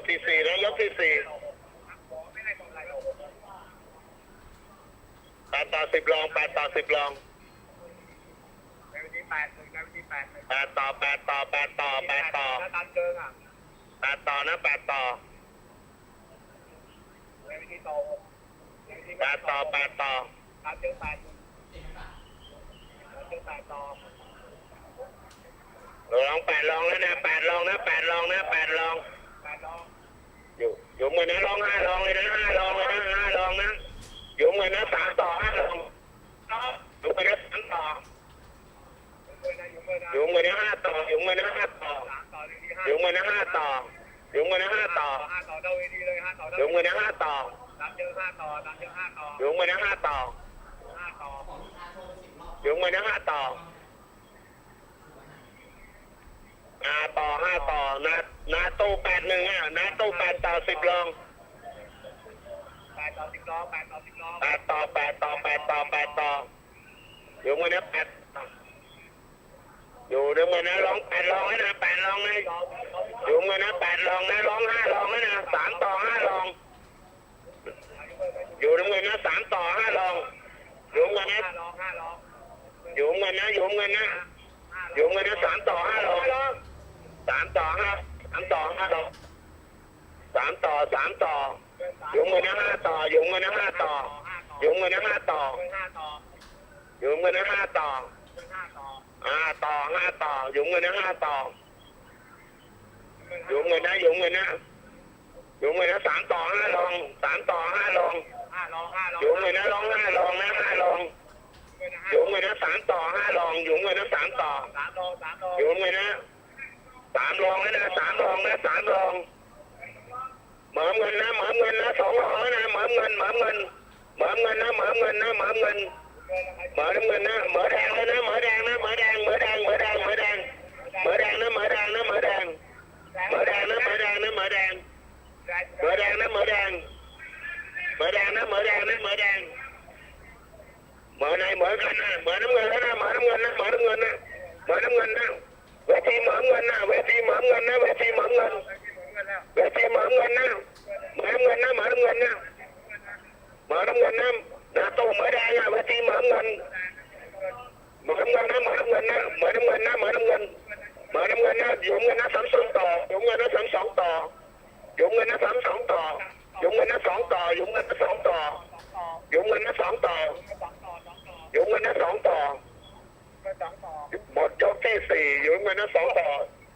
กที่สี่นะยกที่สี่แปดต่อสิบลองแปดต่อสิบลองแปดต่อแปดต่อแปดต่อแปดต่อแล้วตามเชิงอะแปดต่อนะแปดต่อในวิธีโตแปดต่อแปดต่อแปดตามเชิงแปดต่อลองแปดลองแล้วนะแปดลองนะแปดลองนะแปดลอง อยู่อยู่มือนะลองห้าลองเลยนะห้าลองเลยนะห้าลองนะอยู่มือนะสามต่อห้าลองอยู่มือนะสามต่ออยู่มือนะอยู่มือนะอยู่มือนะห้าต่ออยู่มือนะห้าต่อสามต่อหนึ่งที่ห้าอยู่มือนะห้าต่ออยู่มือนะห้าต่อห้าต่อเท่าเวทีเลยห้าต่ออเท่ายู่มือนะห้าต่อเห้าต่อตามเชิงห้าต่ออยู่มือนะห้าต่อห้าต่ออยู่มือนะห้าต่อา ต่อห้าต่อนะนาตู้แปดหนึ่งอะนาตู้แปดต่อสิบลองแปดต่อสิบล้อแปดต่อสิบล้อแปดต่อแปดต่อแปดต่อแปดต่ออยู่มือนะแปดอยู่เดี๋ยวมือนะร้องแปดร้องให้นะแปดร้องนะอยู่มือนะแปดร้องนะร้องห้าร้องให้นะสามต่อห้าร้อง อยู่เดี๋ยวมือนะสามต่อห้าร้องอยู่มือนะห้าล้อห้าล้ออยู่มือนะอยู่มือนะอยู่มือนะสามต่อห้าร้อง สามต่อห้าสามต่อห้าร้อสามต่อสามต่อยู่มือนะห้าต่อยู่มือนะห้าต่อยู่มือนะห้าต่อหยู่มือนะห้าต่อห้าต่อห้าต่อห้าต่อยู่มือนะห้าต่อยู่มือนนะยู่มือนนะยู่มือนนะสามต่อห้าลองสามต่อห้าลองห้าล้อห้าล้ออยู่มือนนะลองห้าลองนะห้าลองยู่มือนนะสามต่อห้าลองยู่มือนนะสามต่อสามล้อสามล้ออยู่มือนะ สามลองนะสามลองนะสามลองเหมือเงินนะเหมือเงินนะสองลองนะเหมือเงินเหมือเงินเหมือเงินนะเหมือเงินนะเหมือเงินเหมือเงินนะเหมือแดงนะเหมือแดงนะเหมือแดงเหมือแดงเหมือแดงเหมือแดงเหมือแดงนะเหมือแดงนะเหมือแดงเหมือแดงนะเหมือแดงนะเหมือแดงเหมือแดงนะเหมือแดงหมอแดงนะเหมือแดงนะเหมือแดงหมอไหนหมอกันนะเหมือน้ำเงินนะหมอน้ำเงินนะหมอน้ำเงินนะหมอน้ำเงินนะ ทีเหมือเงินนะเวทีเหมือเงินนะเวทีเหมือเงินเวทีเหมือเงินนะเหมือน้ำเงินนะเหมือน้ำเงินนะเหมือน้ำเงินนะหน้าตู้เหมือแดงอะเวทีเหมือเงินเหมือนน้ำเงินนะเหมือนน้ำเงินนะเหมือนน้ำเงินนะเหมือนน้ำเงินเหมือนน้ำเงินนะหยงเงินนะสามสองต่อหยงเงินนะสามสองต่อหยงเงินนะสามสองต่อหยงเงินนะสองต่อหยงเงินนะสองต่อหยงเงินนะสองต่อหยงเงินนะสองต่อ หมดยกที่สี่อยงเงินนะสองต่อ